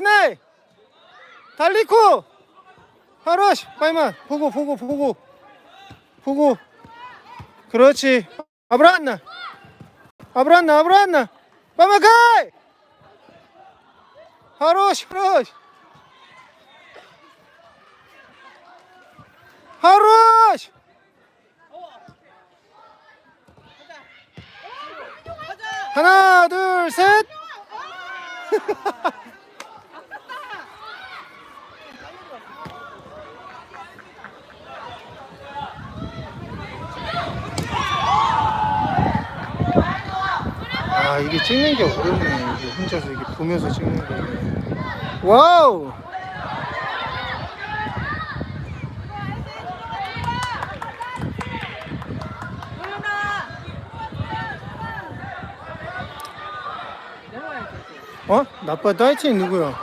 비네! 달리코 하루시 빨리만 보고 보고 보고 보고. 그렇지. 아브라한나. 아브라한나 아브라한나. 빨리만 가 하루시 하루시. 하루시! 하나 둘셋 찍는 게 어렵네 이게 혼자서 이게 보면서 찍는 게 와우 어? 나빠 다이치 누구야?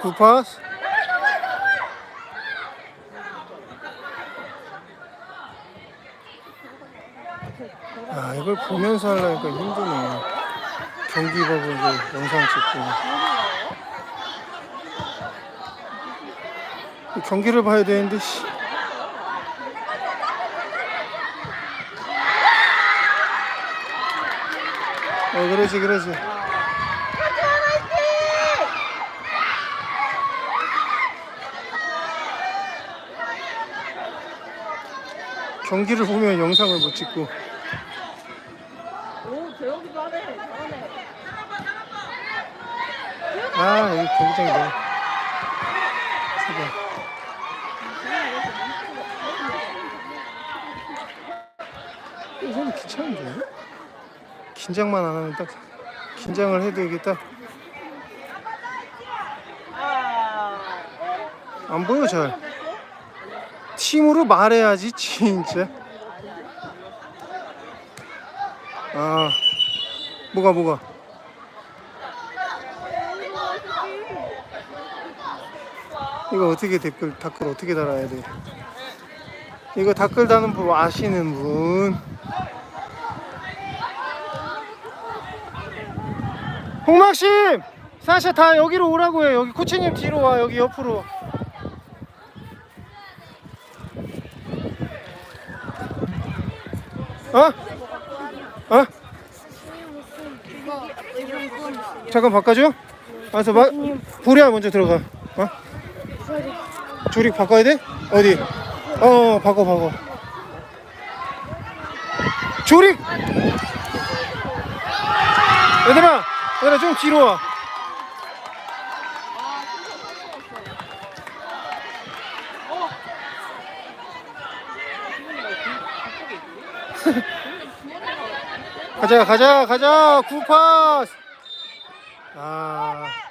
구파스? 아 이걸 보면서 하려니까 힘드네. 경기 보고 이제 영상 찍고. 이 경기를 봐야 되는데 씨. 어 그러지 그러지. 경기를 보면 영상을 못 찍고 오, 저러기도 하네. 잘하네. 아 여기 경기장이 너무 제발 이건 귀찮은데? 긴장만 안 하면 딱 긴장을 해도 이게 딱 안 보여 잘. 팀으로 말해야지 진짜. 아 뭐가 뭐가 이거 어떻게 댓글 댓글 어떻게 달아야 돼? 이거 댓글 다는 분 아시는 분? 홍막심 사샤 다 여기로 오라고 해. 여기 코치님 뒤로 와. 여기 옆으로. 어? 어? 잠깐 바꿔줘. 알았어, 마, 보리야 먼저 들어가. 어? 조립 바꿔야 돼? 어디? 어, 바꿔, 바꿔. 조립! 얘들아, 얘들아, 좀 뒤로 와. 가자, 가자, 가자, 구파스! 아.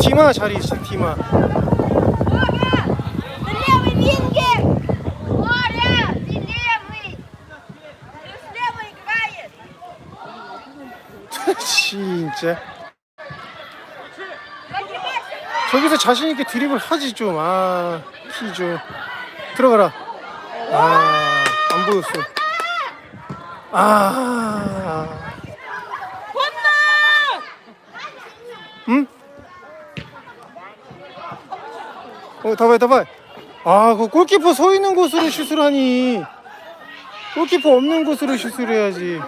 팀아 자리 있어 팀아 진짜? 저기서 자신 있게 드립을 하지 좀아키좀. 아, 들어가라. 아안 보였어. 아. 어, 다발, 다발. 아, 그 골키퍼 서 있는 곳으로 슛을 하니. 골키퍼 없는 곳으로 슛을 해야지.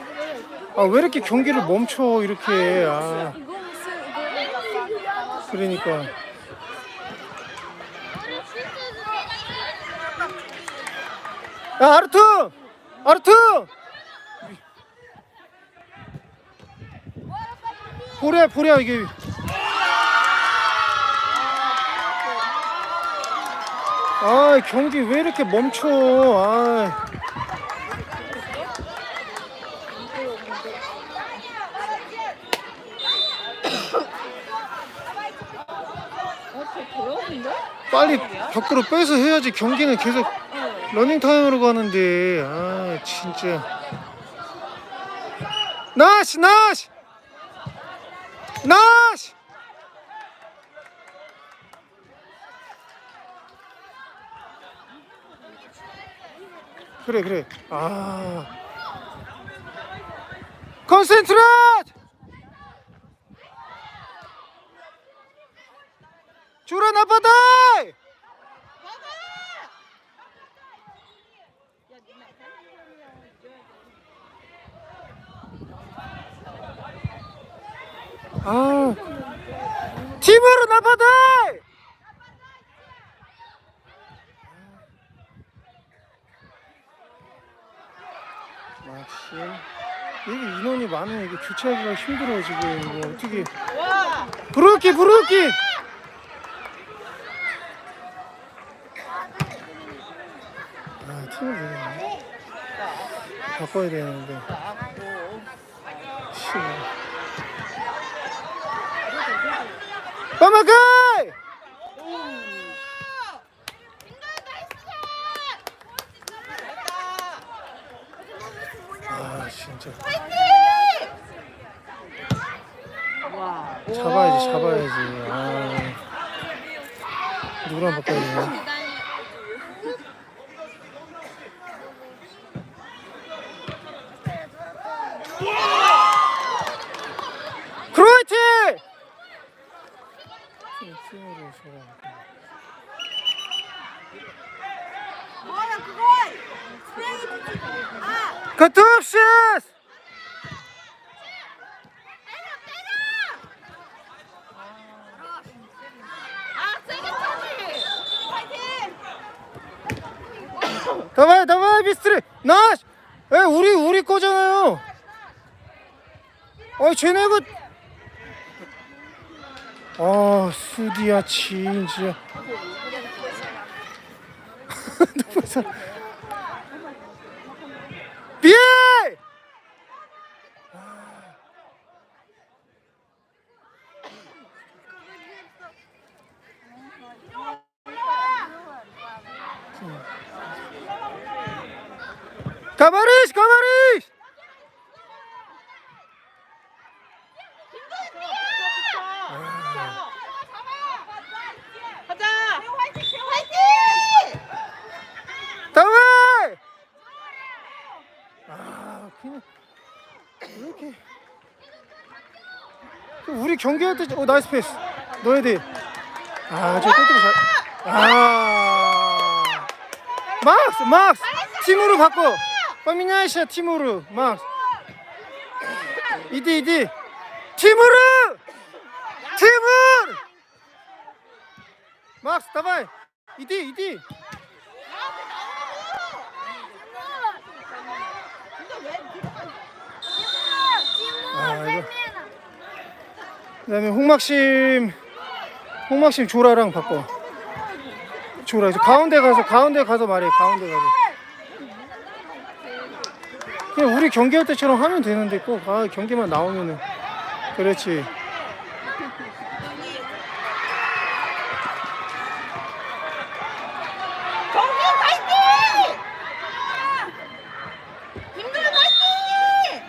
아, 왜 이렇게 경기를 멈춰, 이렇게. 아. 그러니까. 야, 아르투! 아르투! 보랴, 보랴, 이게. 아, 경기 왜 이렇게 멈춰? 아. 빨리 밖으로 빼서 해야지. 경기는 계속 러닝 타임으로 가는데. 아 진짜. 나시 나시 나시 그래 그래. 아. 컨센트레이트 주라 나빠다! 아. 팀으로 나빠다 막심 이게 인원이 많으면 이게 교체하기가 힘들어 지금 이거 어떻게. 와. 부르기 부르기 아 팀을 되네 바꿔야 되는데. 씨. 빠마가이 아 진짜 와. 잡아야지 잡아야지 아 누구랑 바꿔야 되나 크로이티 팀으로 줘라 뭐야? 스프레이 붙이고. 아, 카투스. 아. 다바이 다바이 미스트리 나이스 에 우리 우리 거잖아요 어이 쟤네가 아 수디야 진짜 누구서 비에 가바리스 가바리스 가자. 화이팅! 화이팅! 다바이 아 그냥 이렇게 우리 경기할 때 어 나이스 패스. 넣어야 돼 아저 똘똘이 잘아. 막스 막스. 팀으로 바꿔. 파미냐이샤 팀으로. 막스. 이디 이디. 팀으로! 팀으로! 막스 다바이. 이디 이디 아, 이거. 그다음에 홍막심 홍막심 조라랑 바꿔. 조라 이제 가운데 가서 가운데 가서 말해 가운데 가서. 그냥 우리 경기할 때처럼 하면 되는데 꼭 아, 경기만 나오면은. 그렇지 정규 화이팅! 김도현 화이팅!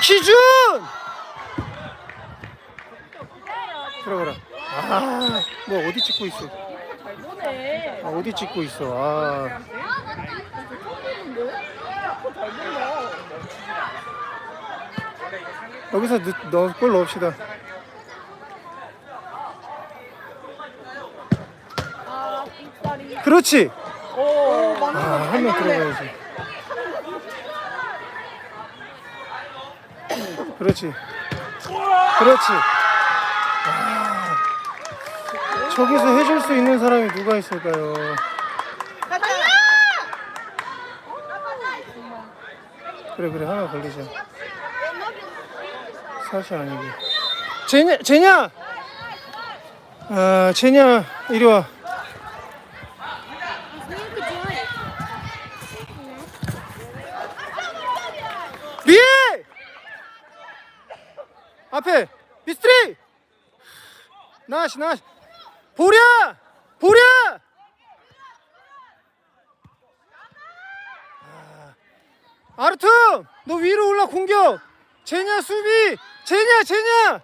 기준 들어가라 아 뭐 어디 찍고 있어. 아, 어디 찍고 있어 아. 여기서 넣- 넣, 골 넣읍시다 아. 그렇지 아, 거한 명. 들어가야지. 그렇지. 그렇지. 아, 저기서 해줄 수 있는 사람이 누가 있을까요? 그래, 그래, 하나 걸리자. 사실 아니고. 제냐, 제냐! 아, 제냐, 이리 와. 미에! 앞에 미스트리! 나시 나시 보랴! 보랴! 아, 아르투! 너 위로 올라 공격! 제냐 수비! 제냐 제냐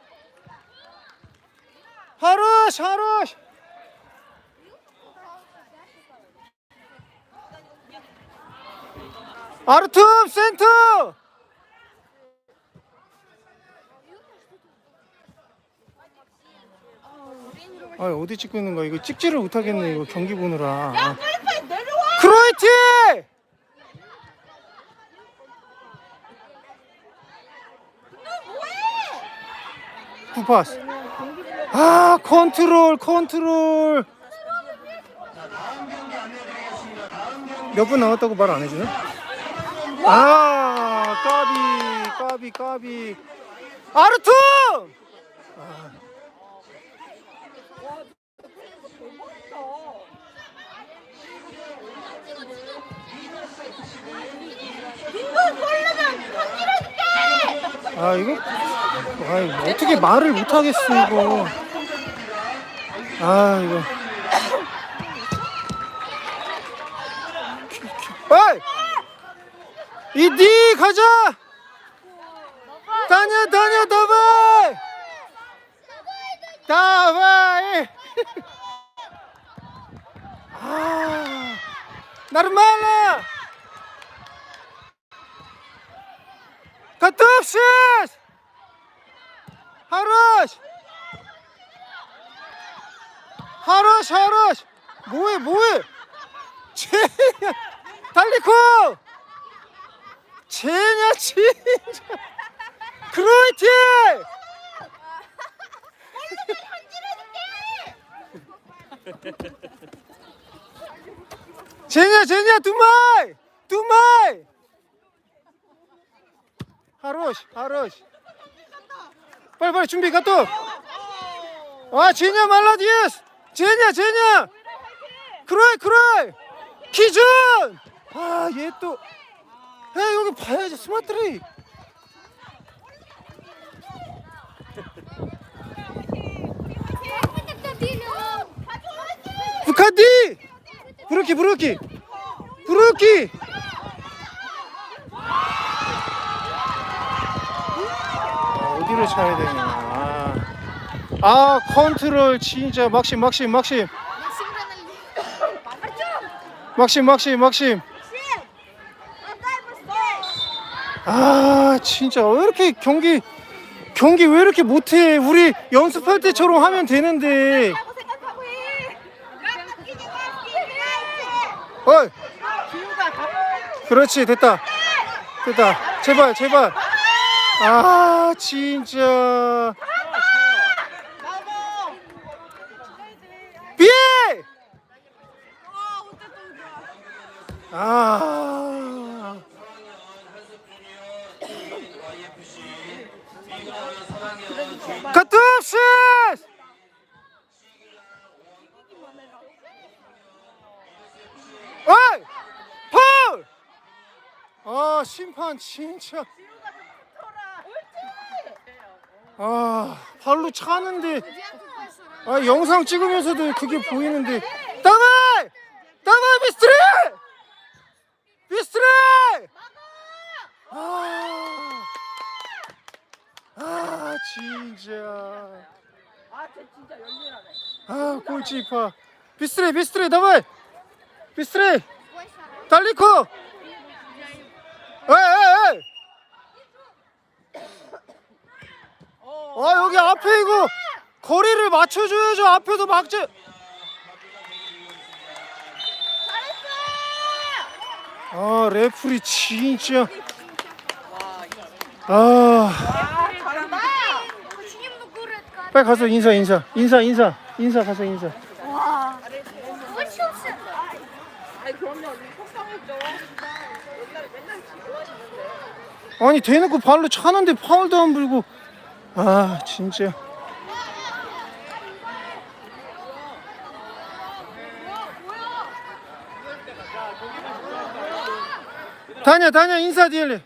하루시 하루시 아르툼 센터 아 어디 찍고 있는 거야 이거 찍지를 못하겠네 이거 경기 보느라 아. 빨리 빨리 내려와. 너 뭐해? 굿파스 아 컨트롤 컨트롤 몇 분 남았다고 말 안 해주네? 아 까비 까비 까비 아르투 빙고 골르면 컨디러줄게. 아 이거? 아 어떻게 말을 못 하겠어 이거. 아 이거. 어이 이디 가자! 다녀 다녀 다바이 다바이 아 나르말라 가톱시 하루시 하루시 하루시 뭐해 뭐해? 쟤냐 달리코! 쟤냐 진짜! 크로이티! 쟤냐 쟤냐 두마이 두마이 하루시 하루시. 빨리 빨리 준비 가또. 아 제냐 말라디에스. 제냐 제냐 크로이 크로이. 기준. 아얘 또. 야 여기 봐야지 스마트레이 부카디. 부르키 부르키. 부르키 차야 되냐 아, 아 컨트롤 진짜 막심 막심 막심. 막심 막심 막심. 아 진짜 왜 이렇게 경기 경기 왜 이렇게 못해? 우리 연습할 때처럼 하면 되는데. 어이. 그렇지 됐다. 됐다. 제발 제발 아 진짜. 비에 아. 카투스! 어이! 파울 아 심판 진짜 아 발로 차는데. 아 영상 찍으면서도 그게 보이는데. 따마이 따마이 미스트리! 미스트리! 아, 아 진짜. 아 꼴찌파 비스트레 비스트레 다마이 비스트레 달리코! 에이 에이 아 여기 앞에 이거 거리를 맞춰줘야죠. 앞에도 막지 아 레프리 진짜. 아. 빨리 가서 인사 인사. 인사 인사. 인사 가서 인사. 아니 대놓고 발로 차는데 파울도 안 불고 아 진짜. 다냐 다냐 인사 디엘리